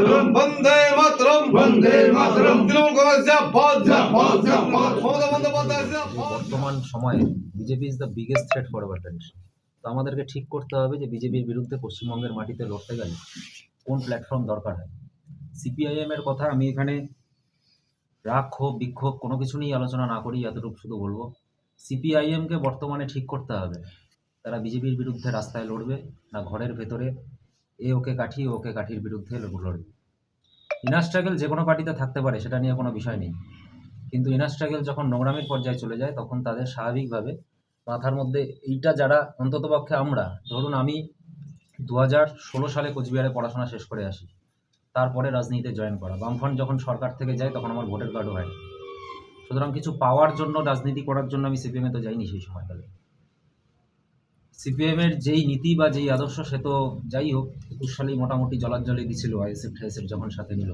মাতরম বন্দে মাতরম। বন্দে মাতরম। তৃণমূল কংগ্রেস বর্তমান সময়ে BJP is the biggest threat for our tradition তো আমাদেরকে ঠিক করতে হবে যে বিজেপির বিরুদ্ধে পশ্চিমবঙ্গের মাটিতে লড়তে গেলে কোন প্ল্যাটফর্ম দরকার হয়। সিপিআইএম এর কথা আমি এখানে রাগ ক্ষোভ বিক্ষোভ কোনো কিছু নিয়েই আলোচনা না করি এতটুকু শুধু বলব। সিপিআইএমকে বর্তমানে ঠিক করতে হবে। তারা বিজেপির বিরুদ্ধে রাস্তায় লড়বে না ঘরের ভেতরে এ ওকে কাঠি ওকে কাঠির বিরুদ্ধে লড়বে। ইনার স্ট্রাগল যে কোনো পার্টিতে থাকতে পারে, সেটা নিয়ে কোনো বিষয় নেই। কিন্তু ইনার স্ট্রাগল যখন নোংরামির পর্যায়ে চলে যায়, তখন তাদের স্বাভাবিকভাবে মাথার মধ্যে এইটা যারা অন্ততপক্ষে আমরা, ধরুন আমি দু ষোলো সালে কোচবিহারে পড়াশোনা শেষ করে আসি, তারপরে রাজনীতিতে জয়েন করা। বামফ্রন্ট যখন সরকার থেকে যায়, তখন আমার ভোটার কার্ডও হয় সুতরাং কিছু পাওয়ার জন্য, রাজনীতি করার জন্য আমি সিপিএমে তো যাইনি সেই সময়কালে। সিপিএমের যেই নীতি বা যেই আদর্শ সে তো যাই হোক, একুশ সালেই মোটামুটি জলাজ্জলি দিছিল আইএসএফ ঠাইএসএফ যখন সাথে নিল।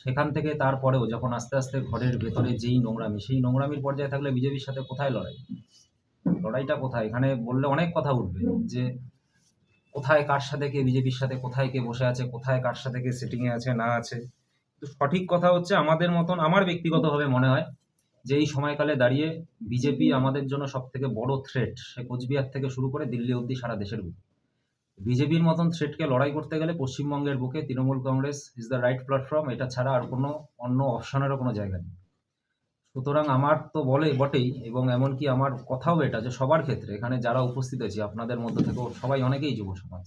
সেখান থেকে তারপরেও যখন আস্তে আস্তে ঘরের ভেতরে যেই নোংরামি, সেই নোংরামির পর্যায়ে থাকলে বিজেপির সাথে কোথায় লড়াই? লড়াইটা কোথায়? এখানে বললে অনেক কথা উঠবে যে কোথায় কার সাথে কে বিজেপির সাথে, কোথায় কে বসে আছে, কোথায় কার সাথে কে সিটিংয়ে আছে, না আছে। সঠিক কথা হচ্ছে আমাদের মতন, আমার ব্যক্তিগতভাবে মনে হয় যে এই সময়কালে দাঁড়িয়ে বিজেপি আমাদের জন্য সব থেকে বড় থ্রেট সে কোচবিহার থেকে শুরু করে দিল্লি অবধি সারা দেশের বুকে। বিজেপির মতন থ্রেটকে লড়াই করতে গেলে পশ্চিমবঙ্গের বুকে Trinamool Congress is the right platform এটা ছাড়া আর কোনো অন্য অপশনেরও কোনো জায়গা নেই। সুতরাং আমার তো বলে বটেই, এবং এমনকি আমার কথাও এটা যে সবার ক্ষেত্রে, এখানে যারা উপস্থিত আছে, আপনাদের মধ্যে থেকেও সবাই অনেকেই যুব সমাজ,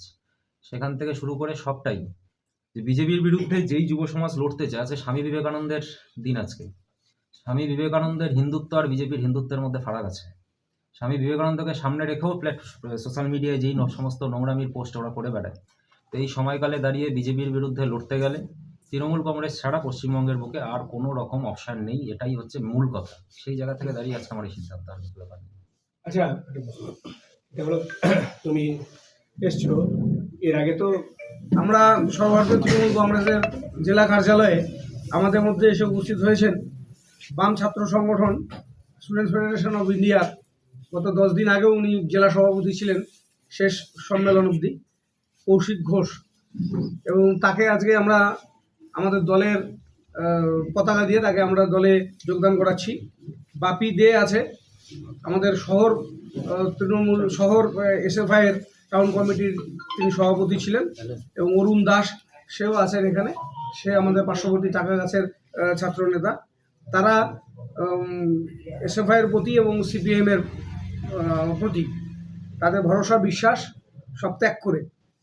সেখান থেকে শুরু করে সবটাই। যে বিজেপির বিরুদ্ধে যেই যুব সমাজ লড়তে চায় আছে স্বামী বিবেকানন্দের দিন আজকে। স্বামী বিবেকানন্দের হিন্দুত্ব আর বিজেপির হিন্দুত্বের মধ্যে ফারাক আছে। স্বামী বিবেকানন্দকে সামনে রেখেও প্ল্যাট সোশ্যাল মিডিয়ায় যেই সমস্ত নোংরামির পোস্ট ওরা করে বেড়ায়। তো এই সময়কালে দাঁড়িয়ে বিজেপির বিরুদ্ধে লড়তে গেলে তৃণমূল কংগ্রেস ছাড়া পশ্চিমবঙ্গের বুকে আর কোনো রকম অপশান নেই, এটাই হচ্ছে মূল কথা। সেই জায়গা থেকে দাঁড়িয়ে আজকে আমার এই সিদ্ধান্ত আচ্ছা তুমি এসছো, এর আগে তো আমরা সর্বভারতীয় তৃণমূল কংগ্রেসের জেলা কার্যালয়ে। আমাদের মধ্যে এসে উপস্থিত হয়েছেন বাম ছাত্র সংগঠন স্টুডেন্টস ফেডারেশন অফ ইন্ডিয়া গত দশ দিন আগেও উনি জেলা সভাপতি ছিলেন, শেষ সম্মেলন অবধি, কৌশিক ঘোষ। এবং তাকে আজকে আমরা আমাদের দলের পতাকা দিয়ে তাকে আমরা দলে যোগদান করাচ্ছি। বাপি দে আছে, আমাদের শহর তৃণমূল, শহর এসএফআই এর টাউন কমিটির তিনি সভাপতি ছিলেন। এবং অরুণ দাস, সেও আছেন এখানে। সে আমাদের পার্শ্ববর্তী টাকা গাছের ছাত্র নেতা তারা এসএফআই এর প্রতি এবং সিপিএমের প্রতি তাদের ভরসা, বিশ্বাস সব ত্যাগ করে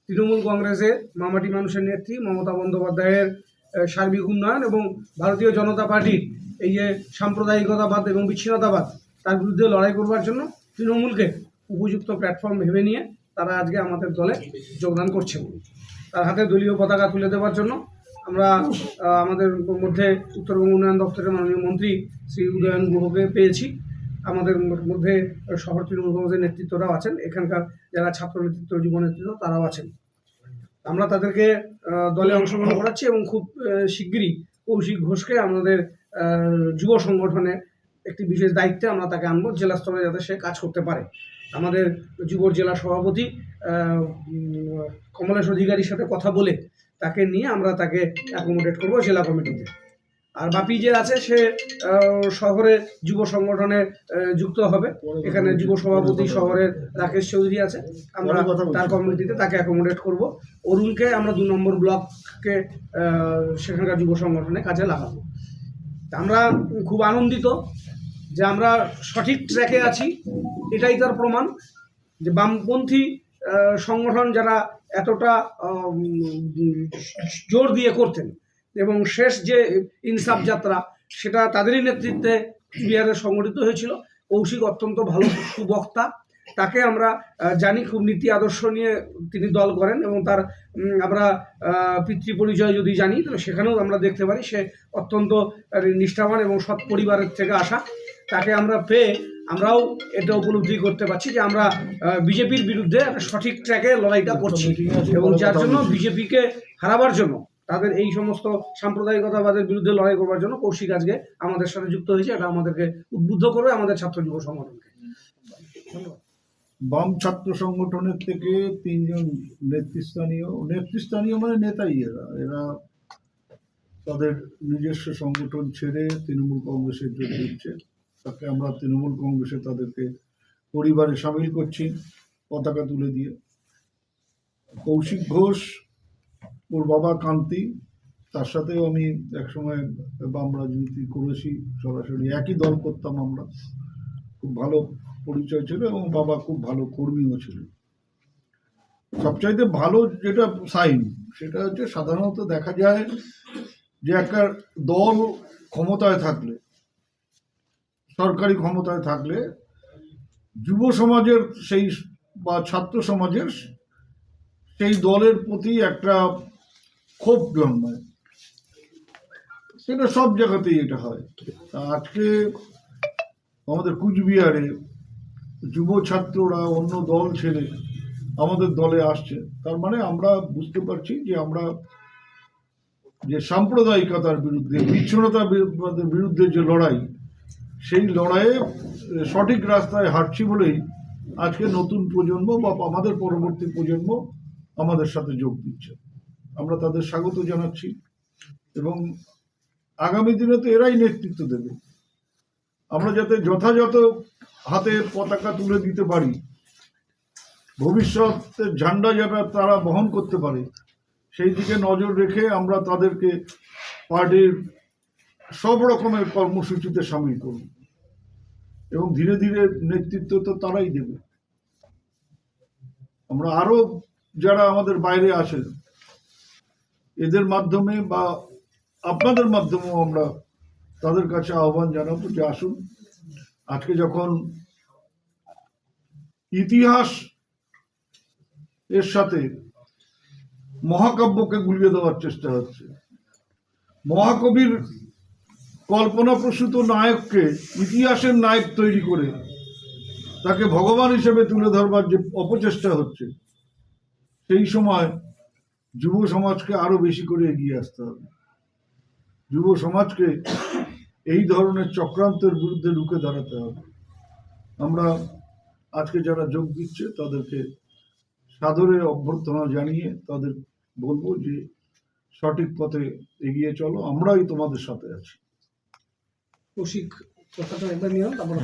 তৃণমূল কংগ্রেসে মামাটি মানুষের নেত্রী মমতা বন্দ্যোপাধ্যায়ের সার্বিক উন্নয়ন এবং ভারতীয় জনতা পার্টির এই যে সাম্প্রদায়িকতাবাদ এবং বিচ্ছিন্নতাবাদ, তার বিরুদ্ধে লড়াই করবার জন্য তৃণমূলকে উপযুক্ত প্ল্যাটফর্ম ভেবে নিয়ে তারা আজকে আমাদের দলে যোগদান করছেন তার হাতে দলীয় পতাকা তুলে দেওয়ার জন্য আমরা আমাদের মধ্যে উত্তরবঙ্গ উন্নয়ন দপ্তরের মাননীয় মন্ত্রী শ্রী উদয়ন গুহকে পেয়েছি। আমাদের মধ্যে শহর তৃণমূল কংগ্রেসের নেতৃত্বরাও আছেন। এখানকার যারা ছাত্র নেতৃত্ব, যুব নেতৃত্ব, তারাও আছেন। আমরা তাদেরকে দলে অংশগ্রহণ করাচ্ছি এবং খুব শিগগিরই কৌশিক ঘোষকে আমাদের যুব সংগঠনে একটি বিশেষ দায়িত্বে আমরা তাকে আনব। জেলা স্তরে যাতে সে কাজ করতে পারে। আমাদের যুব জেলা সভাপতি কমলেশ অধিকারীর সাথে কথা বলে তাকে নিয়ে আমরা তাকে অ্যাকোমোডেট করব জেলা কমিটিতে। আর বাপি যে আছে সে শহরে যুব সংগঠনে যুক্ত হবে। এখানে যুব সভাপতি শহরের রাকেশ চৌধুরী আছে। আমরা তার কমিটিতে তাকে অ্যাকোমোডেট করব। অরুণকে আমরা দু নম্বর ব্লককে সেখানকার যুব সংগঠনে কাজে লাগাবো। তা আমরা খুব আনন্দিত যে আমরা সঠিক ট্র্যাকে আছি। এটাই তার প্রমাণ যে বামপন্থী সংগঠন যারা এতটা জোর দিয়ে করতেন। এবং শেষ যে ইনসাফ যাত্রা, সেটা তাদেরই নেতৃত্বে বিহারে সংগঠিত হয়েছিল। কৌশিক অত্যন্ত ভালো সুবক্তা। তাকে আমরা জানি খুব নীতি আদর্শ নিয়ে তিনি দল করেন এবং তার আমরা পিতৃ পরিচয় যদি জানি তাহলে সেখানেও আমরা দেখতে পারি। সে অত্যন্ত নিষ্ঠাবান এবং সৎ পরিবারের থেকে আসা। তাকে আমরা পেয়ে আমরাও এটা উপলব্ধি করতে পারছি যে আমরা বিজেপির বিরুদ্ধে একটা সঠিক ট্র্যাকে লড়াইটা করছি। এবং যার জন্য বিজেপিকে হারাবার জন্য তাদের এই সমস্ত সাম্প্রদায়িকতাবাদের বিরুদ্ধে লড়াই করবার জন্য কৌশিক আজকে আমাদের সাথে যুক্ত হয়েছে এটা আমাদেরকে উদ্বুদ্ধ করবে আমাদের ছাত্র যুব সংগঠনকে। বাম ছাত্র সংগঠনের থেকে তিনজন নেতৃস্থানীয় নেতৃস্থানীয় মানে নেতাই এরা। এরা তাদের নিজস্ব সংগঠন ছেড়ে তৃণমূল কংগ্রেসে যোগ দিচ্ছে। তাকে আমরা তৃণমূল কংগ্রেসে তাদেরকে পরিবারে সামিল করছি, পতাকা তুলে দিয়ে। কৌশিক ঘোষ, ওর বাবা কান্তি, তার সাথেও আমি একসময় বাম রাজনীতি করেছি, সরাসরি একই দল করতাম আমরা। খুব ভালো পরিচয় ছিল এবং বাবা খুব ভালো কর্মীও ছিল সবচাইতে ভালো যেটা সাইন, সেটা হচ্ছে সাধারণত দেখা যায় যে একটা দল ক্ষমতায় থাকলে সরকারি ক্ষমতায় থাকলে যুব সমাজের সেই বা ছাত্র সমাজের সেই দলের প্রতি একটা ক্ষোভ জন্মায়। সেটা সব জায়গাতেই এটা হয়। আজকে আমাদের কুচবিহারে যুব ছাত্ররা অন্য দল ছেড়ে আমাদের দলে আসছে। তার মানে আমরা বুঝতে পারছি যে আমরা যে সাম্প্রদায়িকতার বিরুদ্ধে, বিচ্ছিন্নতার বিরুদ্ধে যে লড়াই সেই লড়াইয়ে সঠিক রাস্তায় হাঁটছি বলেই আজকে নতুন প্রজন্ম বা আমাদের পরবর্তী প্রজন্ম আমাদের সাথে যোগ দিচ্ছে। আমরা তাদের স্বাগত জানাচ্ছি এবং আগামী দিনে তো এরাই নেতৃত্ব দেবে। আমরা যাতে যথাযথ হাতে পতাকা তুলে দিতে পারি ভবিষ্যতের ঝান্ডা যারা তারা বহন করতে পারে, সেই দিকে নজর রেখে আমরা তাদেরকে পার্টির সব রকমের কর্মসূচিতে সামিল করব এবং ধীরে ধীরে নেতৃত্ব তো তারাই দেবে। আমরা আরও যারা আমাদের বাইরে আসেন এদের মাধ্যমে বা আপনাদের মাধ্যমেও আমরা তাদের কাছে আহ্বান জানাব যে আসুন, আজকে যখন ইতিহাস এর সাথে মহাকাব্যকে গুলিয়ে দেওয়ার চেষ্টা হচ্ছে, মহাকবির কল্পনাপ্রসূত নায়ককে ইতিহাসের নায়ক তৈরি করে তাকে ভগবান হিসেবে তুলে ধরবার যে অপচেষ্টা হচ্ছে, সেই সময় যুব সমাজকে আরও বেশি করে এগিয়ে আসতে হবে। যুব সমাজকে এই ধরনের চক্রান্তের বিরুদ্ধে রুখে দাঁড়াতে হবে। আমরা আজকে যারা যোগ দিচ্ছে, তাদেরকে সাদরে অভ্যর্থনা জানিয়ে তাদের বলব যে সঠিক পথে এগিয়ে চলো, আমরাই তোমাদের সাথে আছি। কৌশিক কথাটা একবার নিলাম তারপর